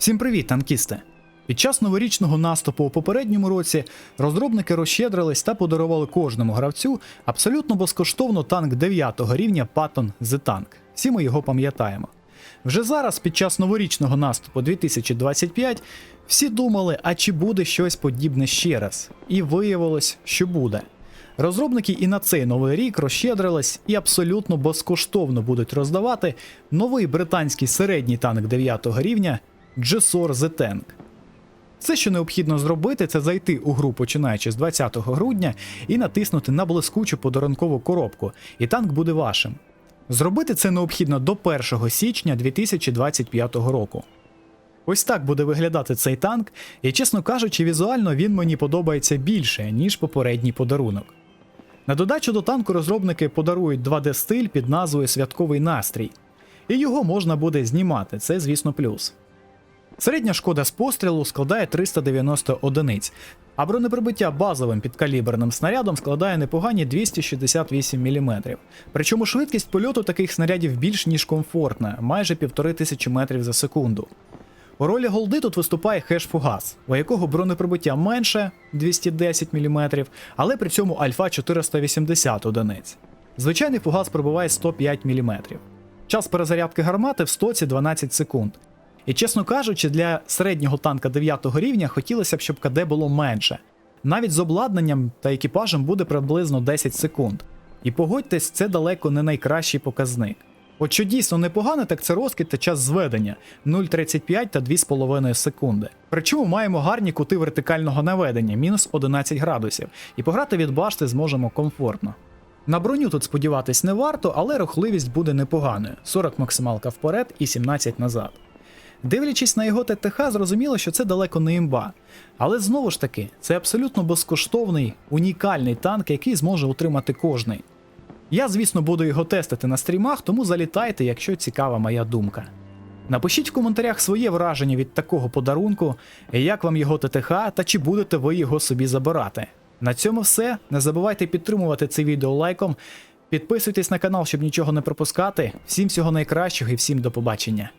Всім привіт, танкісти! Під час новорічного наступу у попередньому році розробники розщедрились та подарували кожному гравцю абсолютно безкоштовно танк 9 рівня Patton The Tank. Всі ми його пам'ятаємо. Вже зараз, під час новорічного наступу 2025, всі думали, а чи буде щось подібне ще раз. І виявилось, що буде. Розробники і на цей новий рік розщедрились і абсолютно безкоштовно будуть роздавати новий британський середній танк 9 рівня GSOR The Tank. Все, що необхідно зробити, це зайти у гру починаючи з 20 грудня і натиснути на блискучу подарункову коробку, і танк буде вашим. Зробити це необхідно до 1 січня 2025 року. Ось так буде виглядати цей танк, і, чесно кажучи, візуально він мені подобається більше, ніж попередній подарунок. На додачу до танку розробники подарують 2D-стиль під назвою Святковий настрій, і його можна буде знімати, це, звісно, плюс. Середня шкода з пострілу складає 390 одиниць, а бронеприбиття базовим підкаліберним снарядом складає непогані 268 мм. Причому швидкість польоту таких снарядів більш ніж комфортна, майже 1500 метрів за секунду. У ролі голди тут виступає хеш-фугас, у якого бронеприбиття менше 210 мм, але при цьому альфа 480 одиниць. Звичайний фугас пробиває 105 мм. Час перезарядки гармати в стоці 12 секунд. І чесно кажучи, для середнього танка 9 рівня хотілося б, щоб КД було менше. Навіть з обладнанням та екіпажем буде приблизно 10 секунд. І погодьтесь, це далеко не найкращий показник. От що дійсно непогано, так це розкид та час зведення 0,35 та 2,5 секунди. Причому маємо гарні кути вертикального наведення, мінус 11 градусів, і пограти від башти зможемо комфортно. На броню тут сподіватись не варто, але рухливість буде непоганою: 40 максималка вперед і 17 назад. Дивлячись на його ТТХ, зрозуміло, що це далеко не імба. Але знову ж таки, це абсолютно безкоштовний, унікальний танк, який зможе утримати кожний. Я, звісно, буду його тестити на стрімах, тому залітайте, якщо цікава моя думка. Напишіть в коментарях своє враження від такого подарунку, як вам його ТТХ та чи будете ви його собі забирати. На цьому все. Не забувайте підтримувати це відео лайком. Підписуйтесь на канал, щоб нічого не пропускати. Всім всього найкращого і всім до побачення.